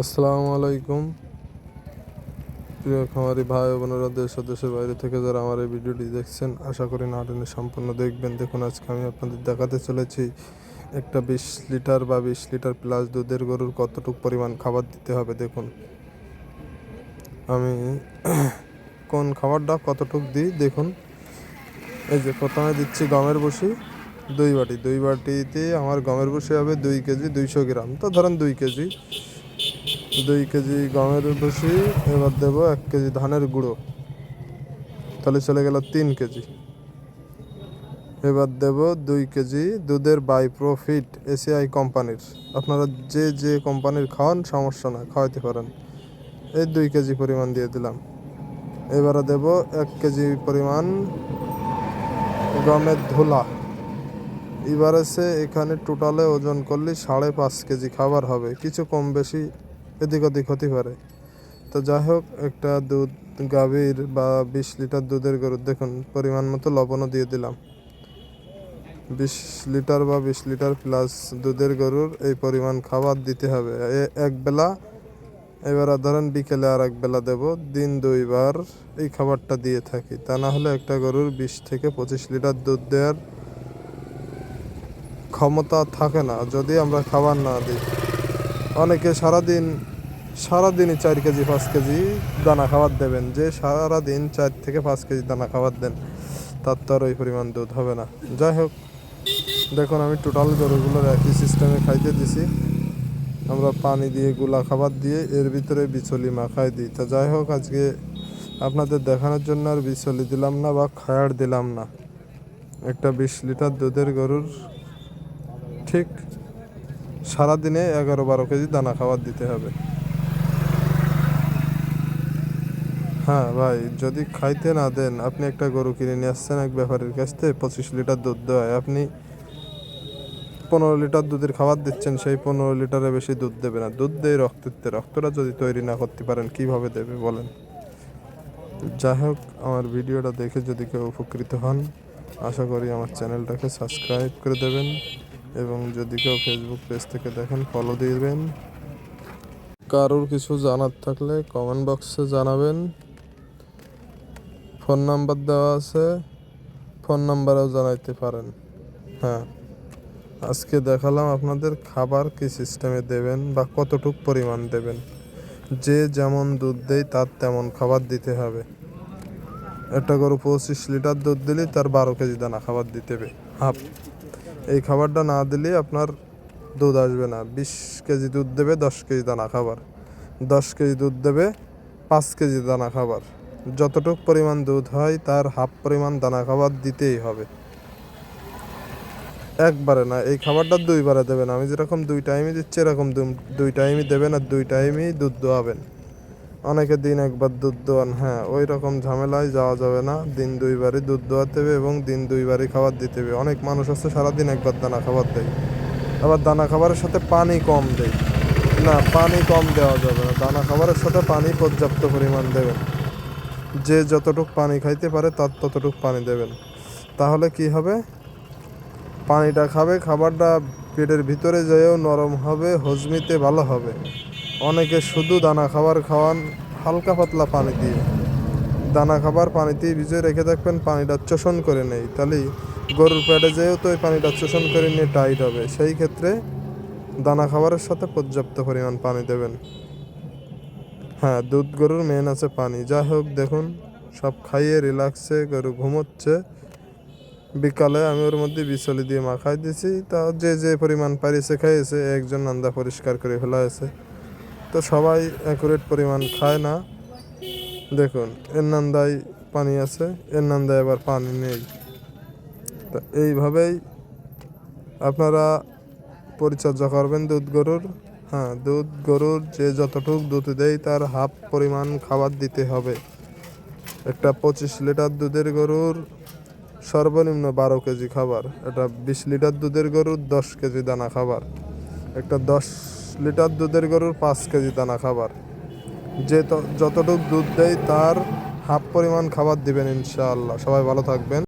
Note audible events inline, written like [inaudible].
আসসালামু আলাইকুম। প্রিয় খামারি ভাই বোনেরা, দেশ দেশের বাইরে থেকে যারা আমার এই ভিডিওটি দেখছেন, আশা করি না টেনে সম্পূর্ণ দেখবেন। দেখুন, আজকে আমি আপনাদের দেখাতে চলেছি একটা বিশ লিটার বা বিশ লিটার প্লাস দুধের গরুর কতটুকু পরিমাণ খাবার দিতে হবে। দেখুন, আমি [clears throat] কোন খাবারটা কতটুকু দিই? দেখুন, এই যে প্রথমে দিচ্ছি গমের বসি, দুই বাটি। দুই বাটিতে আমার গমের বসি হবে দুই কেজি, দুইশো গ্রাম। তো ধরেন দুই কেজি। দুই কেজি গমের ভুসি এবার দেবো এক কেজি ধানের গুঁড়ো। তাহলে চলে গেল তিন কেজি। এবার দেব দুই কেজি দুধের বাই প্রফিট এসিআই কোম্পানির। আপনারা যে যে কোম্পানির খাওয়ান, সমস্যা না খাওয়াইতে পারেন। এই দুই কেজি পরিমাণ দিয়ে দিলাম। এবারে দেব এক কেজি পরিমাণ গমের ধুলা। এবার এসে এখানে টোটালে ওজন করলে সাড়ে পাঁচ কেজি খাবার হবে। কিছু কম বেশি এদিক ওদিক হতে পারে। তো যাই হোক, একটা দুধ গাভীর বা বিশ লিটার দুধের গরুর দেখুন, পরিমাণ মতো লবণও দিয়ে দিলাম। বিশ লিটার বা বিশ লিটার প্লাস দুধের গরুর এই পরিমাণ খাবার দিতে হবে। এ- এক বেলা, এবার ধরেন বিকেলে আর এক বেলা দেব, দিন দুইবার এই খাবারটা দিয়ে থাকি। তা না হলে একটা গরুর বিশ থেকে পঁচিশ লিটার দুধ দেওয়ার ক্ষমতা থাকে না, যদি আমরা খাবার না দিই। অনেকে সারাদিন, সারাদিনই চার কেজি, পাঁচ কেজি দানা খাবার দেবেন। যে সারাদিন চার থেকে পাঁচ কেজি দানা খাবার দেন, তার তো আর ওই পরিমাণ দুধ হবে না। যাই হোক, দেখুন আমি টোটাল গরুগুলোর একই সিস্টেমে খাইতে দিছি। আমরা পানি দিয়ে, গুলা খাবার দিয়ে এর ভিতরে বিচলি মাখাই দিই। তা যাই হোক, আজকে আপনাদের দেখানোর জন্য আর বিচলি দিলাম না বা খায়ার দিলাম না। একটা বিশ লিটার দুধের গরুর ঠিক সারাদিনে এগারো বারো কেজি দানা খাবার দিতে হবে। হ্যাঁ ভাই, যদি খাইতে না দেন, আপনি একটা গরু কিনে নিয়ে আসছেন এক ব্যাপারীর কাছ থেকে, পঁচিশ লিটার দুধ দেওয়ায়। আপনি পনেরো লিটার দুধের খাবার দিচ্ছেন, সেই পনেরো লিটারে বেশি দুধ দেবে না। দুধ দেয় রক্তের, রক্তটা যদি তৈরি না করতে পারেন, কীভাবে দেবে বলেন? যাই হোক, আমার ভিডিওটা দেখে যদি কেউ উপকৃত হন, আশা করি আমার চ্যানেলটাকে সাবস্ক্রাইব করে দেবেন। এবং যদি কেউ ফেসবুক পেজ থেকে দেখেন ফলো দিবেন। কারোর কিছু জানার থাকলে কমেন্ট বক্সে জানাবেন। ফোন নাম্বার দেওয়া আছে, ফোন নাম্বারেও জানাইতে পারেন। হ্যাঁ আজকে দেখালাম আপনাদের খাবার কি সিস্টেমে দেবেন বা কতটুক পরিমাণ দেবেন। যে যেমন দুধ দেয়, তার তেমন খাবার দিতে হবে। একটা গরু পঁচিশ লিটার দুধ দিলে তার বারো কেজি দানা খাবার দিতে হবে। হাফ এই খাবারটা না দিলে আপনার দুধ আসবে না। বিশ কেজি দুধ দেবে, দশ কেজি দানা খাবার। দশ কেজি দুধ দেবে, পাঁচ কেজি দানা খাবার। যতটুক পরিমাণ দুধ হয়, তার হাফ পরিমাণ দানা খাবার দিতেই হবে। একবারে না, এই খাবারটা দুইবারে দেবেন। আমি যেরকম দুই টাইমই দিচ্ছি, এরকম দুই টাইমই দেবেন আর দুই টাইমই দুধ দোয়াবেন। অনেকে দিন একবার দুধ দোয়ান হ্যাঁ ওই রকম ঝামেলায় যাওয়া যাবে না। দিন দুইবারই দুধ দোয়াতে হবে এবং দিন দুইবারই খাবার দিতে হবে অনেক মানুষ আছে সারাদিন একবার দানা খাবার দেয়। আবার দানা খাবারের সাথে পানি কম দেয়। না, পানি কম দেওয়া যাবে না। দানা খাবারের সাথে পানি পর্যাপ্ত পরিমাণ দেবেন। যে যতটুক পানি খাইতে পারে তার ততটুক পানি দেবেন। তাহলে কি হবে? পানিটা খাবে, খাবারটা পেটের ভিতরে যেয়েও নরম হবে, হজমিতে ভালো হবে। অনেকে শুধু দানা খাবার খাওয়ান, হালকা পাতলা পানি দিয়ে। দানা খাবার পানিতেই ভিজিয়ে রেখে থাকবেন পানিটা চোষণ করে নেই। তাহলে গরুর পেটে যেয়েও তো ওই পানিটা চোষণ করে নিয়ে টাইট হবে, সেই ক্ষেত্রে দানা খাবারের সাথে পর্যাপ্ত পরিমাণ পানি দেবেন। হ্যাঁ দুধ গরুর মেন আছে পানি। যাই হোক, দেখুন, সব খাইয়ে রিল্যাক্সে গরু ঘুমোচ্ছে। বিকালে আমি ওর মধ্যে বিচলি দিয়ে মাখাই দিয়েছি তা যে যে পরিমাণ পারিছে খাইয়েছে, একজন নান্দা পরিষ্কার করে ফেলা হয়েছে তো সবাই অ্যাকুরেট পরিমাণ খায় না। দেখুন এর নান্দায় পানি আছে এর নান্দায় আবার পানি নেই। তা এইভাবেই আপনারা পরিচর্যা করবেন দুধ গরুর। হ্যাঁ দুধ গরুর যে যতটুক দুধ দেয়, তার হাফ পরিমাণ খাবার দিতে হবে। একটা পঁচিশ লিটার দুধের গরুর সর্বনিম্ন বারো কেজি খাবার এটা বিশ লিটার দুধের গরুর দশ কেজি দানা খাবার, একটা দশ লিটার দুধের গরুর পাঁচ কেজি দানা খাবার। যে যতটুক দুধ দেয়, তার হাফ পরিমাণ খাবার দিবেন ইনশাআল্লাহ। সবাই ভালো থাকবেন।